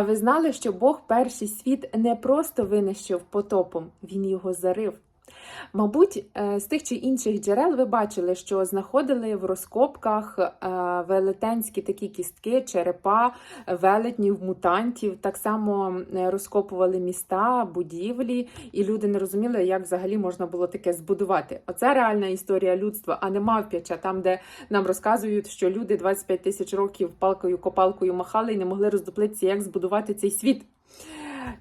А ви знали, що Бог перший світ не просто винищив потопом, він його зарив. Мабуть, е, з тих чи інших джерел ви бачили, що знаходили в розкопках е, велетенські такі кістки, черепа, велетнів, мутантів. Так само е, розкопували міста, будівлі, і люди не розуміли, як взагалі можна було таке збудувати. Оце реальна історія людства, а не мавпяча, там, де нам розказують, що люди 25 тисяч років палкою-копалкою махали і не могли роздуплитися, як збудувати цей світ.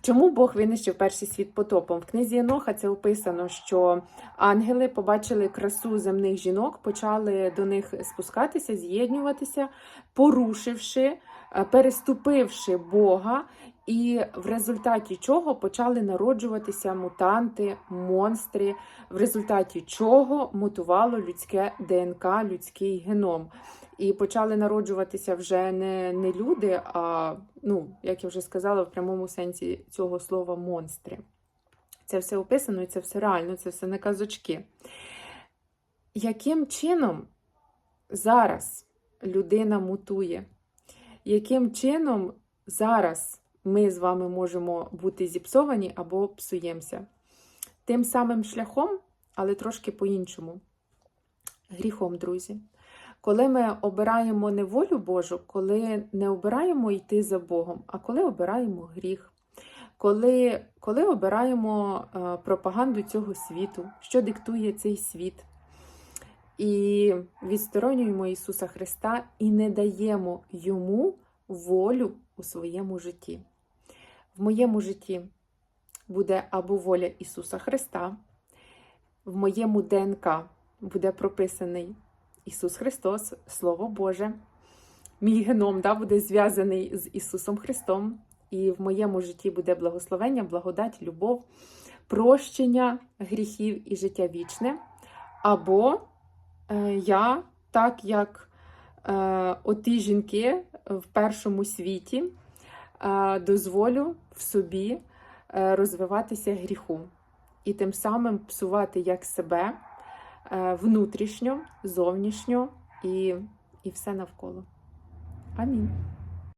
Чому Бог винищив перший світ потопом? В книзі Еноха це описано, що ангели побачили красу земних жінок, почали до них спускатися, з'єднюватися, порушивши, е, переступивши Бога, і в результаті чого почали народжуватися мутанти, монстри, в результаті чого мутувало людське ДНК, людський геном. І почали народжуватися вже не, не люди, а, ну, як я вже сказала, в прямому сенсі цього слова монстри. Це все описано і це все реально, це все не казочки. Яким чином зараз людина мутує? Яким чином зараз ми з вами можемо бути зіпсовані або псуємося? Тим самим шляхом, але трошки по-іншому. Гріхом, друзі. Коли ми обираємо не волю Божу, коли не обираємо йти за Богом, а коли обираємо гріх, коли, коли обираємо е, пропаганду цього світу, що диктує цей світ, і відсторонюємо Ісуса Христа і не даємо Йому волю у своєму житті. В моєму житті буде або воля Ісуса Христа, в моєму ДНК буде прописаний Ісус Христос, Слово Боже. Мій геном да, буде зв'язаний з Ісусом Христом, і в моєму житті буде благословення, благодать, любов, прощення гріхів і життя вічне. Або е, я, так як оті жінки в першому світі, е, дозволю в собі е, розвиватися гріху і тим самим псувати як себе е, внутрішньо, зовнішньо і, і все навколо. Амінь.